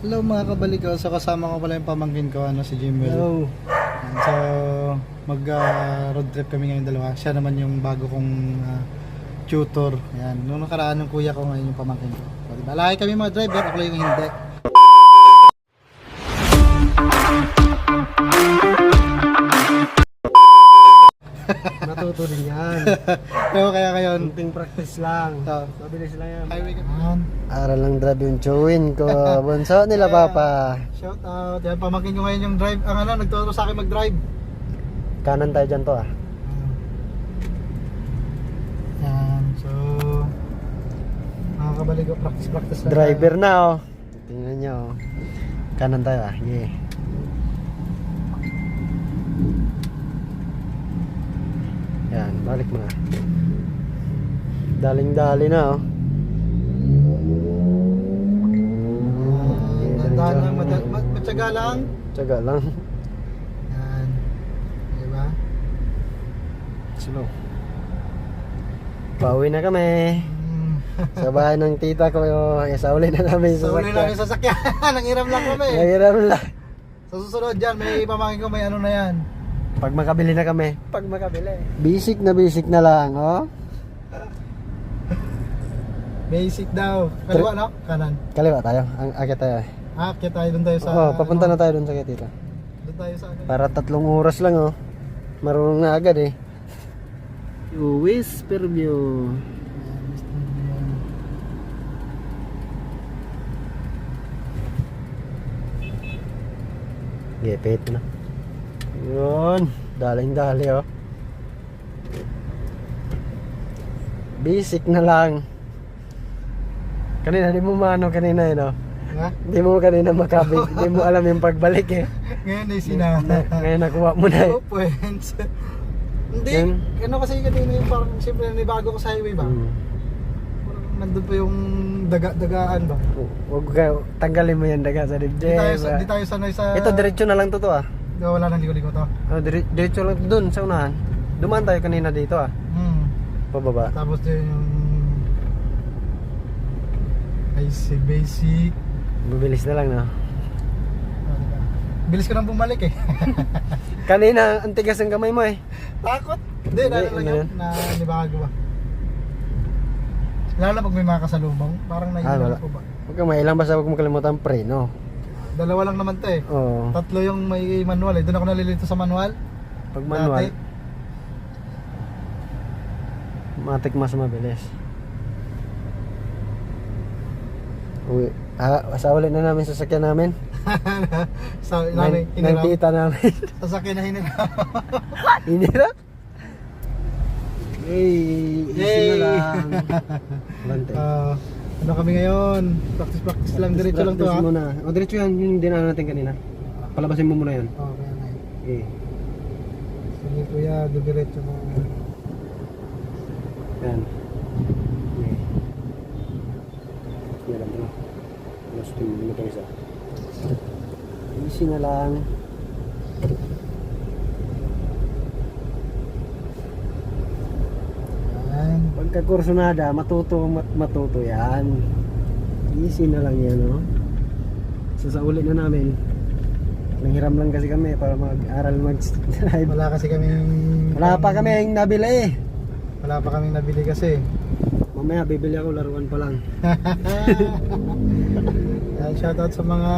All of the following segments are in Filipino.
Hello mga kabalik ko. So kasama ko pala yung pamangkin ko, ano, si Jimwell. Hello. So mag ah, road trip kami ngayong dalawa. Siya naman yung bago kong ah, tutor. Yan. Nung nakaraan ng kuya ko ngayon yung pamangkin ko. So, diba? Laki kami mga driver, ako lang yung hindi. Natuto din yan. Pero kaya ngayon, Kunting practice lang. so, Mabilis lang yan. highway. Yan. Aral lang drive yung chewin ko. Bunso nila Kaya, papa. Shout out. Yan, pamangkin ko ngayon yung drive. Ang ano, nagturo sa akin mag-drive. Kanan tayo dyan to ah. Yan. So, mga kabalik ko, practice-practice lang. Driver na oh. Tingnan nyo oh. Kanan tayo ah. Yeah. Yan, balik mo na. Daling-dali na oh. Yan, Dandahan lang, mata- mat- matyaga lang. Tsaga lang. Yan. Diba? Slow. Pauwi na kami. Mm. Sa bahay ng tita ko. Oh, isauli na namin So, sa uli yung sasakyan. Nangiram lang kami. Nangiram lang. Sa susunod dyan, may pamangkin ko may ano na yan. Pag makabili na kami. Pag makabili. Basic na basic na lang, oh. Basic daw. Kaliwa, no? Kanan. Kaliwa tayo. Ang akit tayo. eh. Ah, kaya tayo doon tayo sa... Oo, papunta ano, na tayo dun sa kitita. Doon tayo sa ano. Para tatlong oras lang, oh. Marunong na agad, eh. Whisper view. Gepet na. Yun. Daling-dali, oh. Basic na lang. Kanina, di mo maano kanina, eh, no? Ha? Di mo kanina makabig. Di mo alam yung pagbalik, eh. Ngayon ay sina... Ngayon nakuha mo na, eh. Oh, points. Hindi. Yan. Ano kasi kanina yung parang siyempre nibago ko sa highway ba? Hmm. Parang nandun pa yung daga-dagaan ba? Huwag ka, tanggalin mo yan daga sa Di dibdib. tayo, sa, ah. di tayo sanay sa... Ito, diretso na lang to to ah. Di, wala nang ligo-ligo to. Oh, dire, diretso lang dun sa unahan. Dumaan tayo kanina dito ah. Hmm. Pababa. Tapos din yung... Basic, basic. Bibilis na lang. Ah, diba? Bilis ko nang bumalik eh. Kanina, ang tigas ng kamay mo eh. Takot. Hindi, lalo lang ano yun. Na nibago ba? Lalo na pag may mga kasalubong. Parang Ah, naiilan wala. ako ba? Huwag kang mailang basta huwag mo kalimutan preno. Dalawa lang naman to eh. Oo. Tatlo yung may manual eh. Doon ako nalilito sa manual. Pag manual, Dati. matik mas mabilis. Uwi. Ah, sa ulit na namin sasakyan namin. sa Nang, nanay, nang hiniram. tita namin. Sasakyan na hiniram. Inira? Yay! Easy na Yay! lang. Bante. Ah, ano kami ngayon? Practice practice lang. Diretso lang to ha. Muna. O, diretso yan. Yung dinaan natin kanina. Palabasin mo muna yan. Oh, kaya nga. Okay. Sige kuya, diretso mo. Yan. Okay. Yan lang mo. Last two mo ito isa. Easy na lang. Yan. Pagka kursunada, matuto, mat, matuto yan. Easy na lang yan, no? So, sa ulit na namin, nanghiram lang kasi kami para mag-aral mag-drive. Wala kasi kaming... Wala pa kami yung nabili. Wala pa kaming nabili kasi. Mamaya bibili ako laruan pa lang. Yan, shoutout sa mga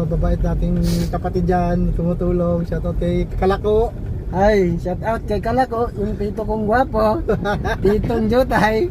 mababait nating kapatid dyan, tumutulong. Shoutout kay Kalako. Ay, shout out kay Kalako, yung tito kong gwapo. Titong Jutay.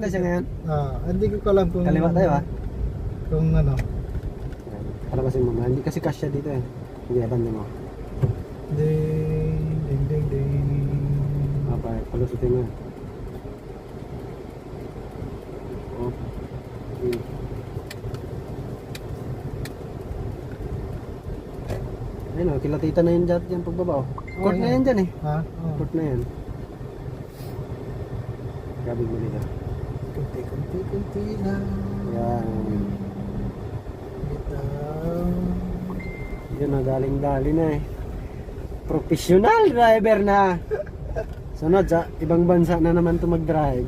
Na siya ngayon. Ah, hindi ko alam kung... Kaliwa tayo ah. Kung ano. Para kasi mama, hindi kasi kasya dito eh. Hindi aban mo. Ding, ding, ding, ding. Apa, palusutin mo. Oh. Hmm. Ayun o, kilatita na yun dyan, dyan pagbaba oh. Court na yan. yan dyan eh. Ha? Oh. Court na yan. Grabe mo dito. Kunti, kunti, kunti lang. Yan. Bitaw. Yun na, galing-dali na eh. Professional driver na. Sunod sa ibang bansa na naman to mag-drive.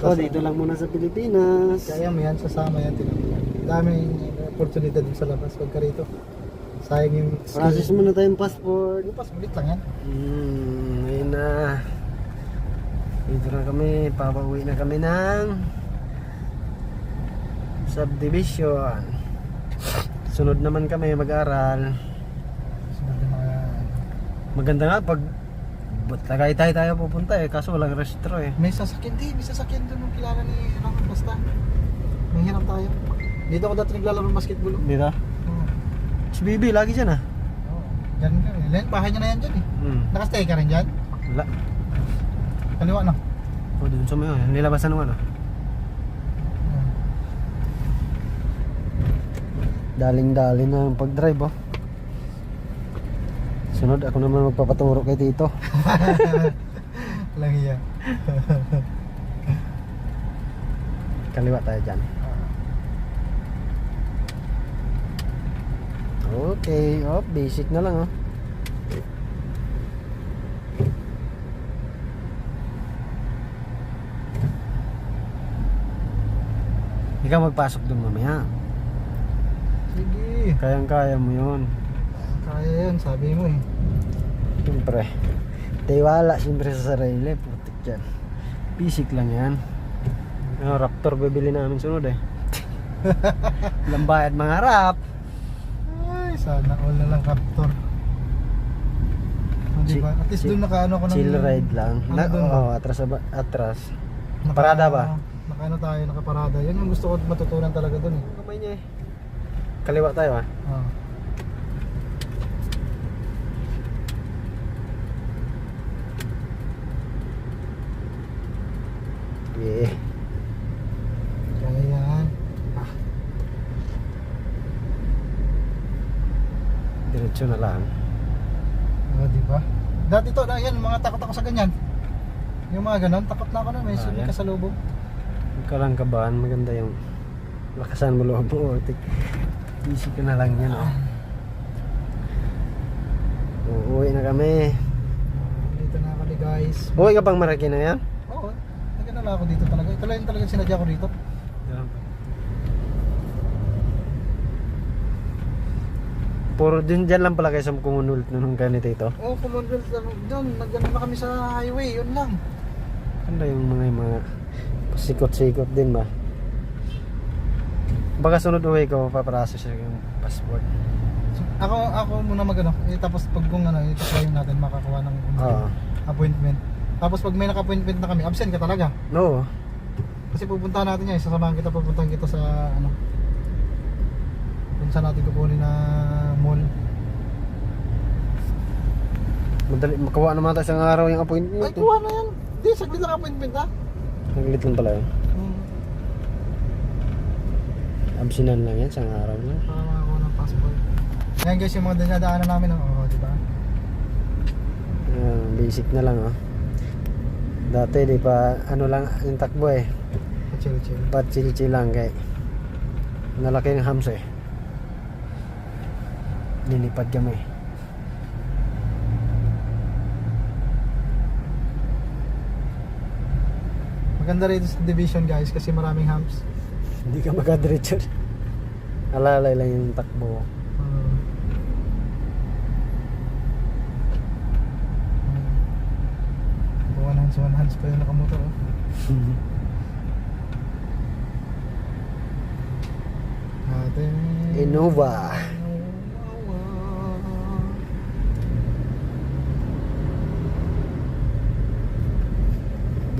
Ako dito lang muna sa Pilipinas. Kaya mo yan, sasama yan. tinutulungan. Daming oportunidad din sa labas pagka rito. Sayang yung Process muna tayong passport. Yung pas, ulit lang yan. Hmm, ayun na. Dito na kami, papauwi na kami ng subdivision. Sunod naman kami mag-aral. Sunod mga... Maganda nga pag Ba't Tagaytay tayo pupunta eh, kaso walang restro eh. May sasakyan din, may sasakyan doon yung kilala ni Ramon basta. May hirap tayo. Dito ako dati naglalaro ng basketball. Dito? Si Bibi, lagi dyan ah. Oo. Diyan ka. eh. Len, bahay niya na yan dyan eh. Hmm. Nakastay ka rin dyan? Wala. Kaliwa na. O, dun sa may oh, nilabasan ng ano. Hmm. Daling-daling na ang pag-drive oh. Sunod ako naman magpapaturo kay Tito. Lang iya. Kaliwa tayo dyan. Okay, oh, basic na lang oh. Ikaw magpasok dun mamaya. Sige. Kayang-kaya mo yun. Kaya yan, sabi mo eh. Siyempre. Tiwala siyempre sa sarili. Putik yan. Basic lang yan. Ano, Raptor bibili namin sunod eh. Lambayad mga rap. Sana all na lang Raptor. Oh, di ba? At least doon nakaano ko ng... Chill ride lang. Ano Na, oh, atras, ba- atras. Naka- Parada ba? Nakaano tayo, nakaparada. Yan yung gusto ko matutunan talaga doon eh. Kamay niya eh. Kaliwa tayo ah. Oh. Yeah. Kaya yan. Diretso na lang. Oh, di ba? Dati to, yan, mga takot ako sa ganyan. Yung mga ganon, takot na ako na may Ah, sumi yan. ka sa lubog. Huwag ka lang kabahan. Maganda yung lakasan mo loob mo. Tik. Easy ka na lang yan oh. Uuwi na kami. Dito na kami guys. Uwi ka pang Marikina yan? Oo, nagkanala ako dito talaga. Ito lang yung talagang sinadya ko dito. Puro din dyan lang pala kayo sa kumunult nung ganito ito. Oo, oh, Commonwealth lang. Doon, nagano na kami sa highway, yun lang. Ano yung mga mga sikot-sikot din ba? Baka sunod uwi ko paprasos yung passport. So, ako ako muna magano, eh, tapos pag kung ano, itaklaim natin makakuha ng Oo. appointment. Tapos pag may naka-appointment na kami, absent ka talaga. No. Kasi pupuntahan natin yan, sasamahan kita, pupuntahan kita sa ano, saan natin kukunin na mall. Madali, makawa naman tayo isang araw yung Ay, appointment. eh. kuha na yan. Di, saglit lang appointment ha. Naglit lang pala yun. Hmm. Absinan lang yan, isang araw lang. Para makakuha ng passport. Yan guys, yung mga dinadaanan namin, oh, di ba? Ah, basic na lang oh. Dati di pa ano lang yung takbo eh. Chill. Patsil-chill lang kay nalaki ng hams eh. Nilipad kami. Maganda rito sa division guys kasi maraming humps. Hindi ka makadiretso. Alalay lang yung takbo. Uh, one hands, one hands pa yung nakamotor. Oh. Innova.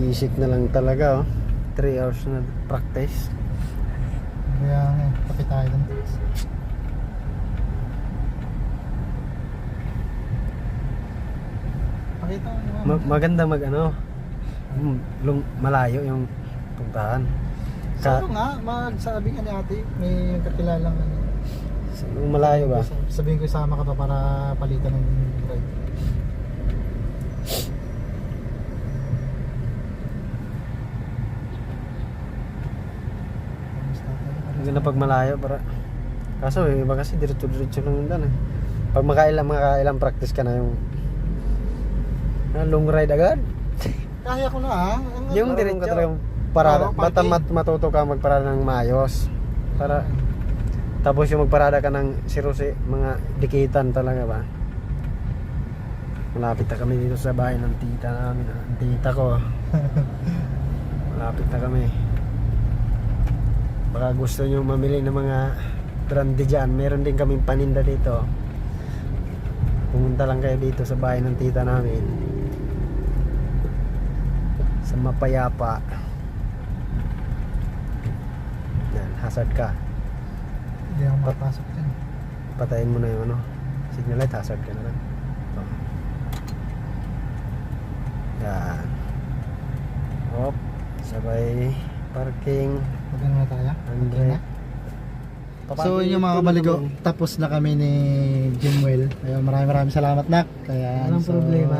Basic na lang talaga oh. 3 hours na practice. Kaya nga, tapit tayo dun. Pakita mo yung Ma- maganda mag ano. mm, Lung, malayo yung puntahan. Ka, Sabi nga, magsabi nga ni ate, may kakilalang ano. Nung malayo ba? Sabihin ko isama ka pa para palitan ng ride. Kamusta tayo? Maganda pag malayo para Kaso yung iba kasi diretso-diretso lang daan eh. Pag makailang makailang practice ka na yung ah, long ride agad. Kaya ko na ah. Ang- Yung diretso yung parada. Basta parking. mat matuto ka magparada ng maayos. Para Tapos yung magparada ka ng sirusi, mga dikitan talaga ba? Malapit na kami dito sa bahay ng tita namin. ah. Ang tita ko. Malapit na kami. Baka gusto nyo mamili ng mga brandy dyan. Meron din kaming paninda dito. Pumunta lang kayo dito sa bahay ng tita namin. Sa Mapayapa. Yan, hazard ka. Hindi ako makapasok dyan. Patayin mo na yung ano. Signal light, hazard ka na lang. Ito. Yan. Hop. Sabay parking. Magano na tayo? Okay na? So yun yung mga kabaligo, tapos na kami ni Jimwell. Ayun, maraming maraming salamat nak. Kaya Walang problema.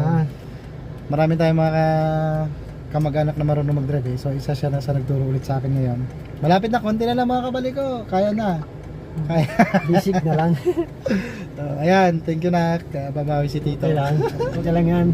Marami tayong mga ka- kamag-anak na marunong mag-drive eh. So isa siya na sa nagturo ulit sa akin ngayon. Malapit na, konti na lang mga kabaligo. Kaya na. Kaya. Basic na lang. So, ayan, thank you nak. Babawi si Tito. Okay lang. Okay lang yan.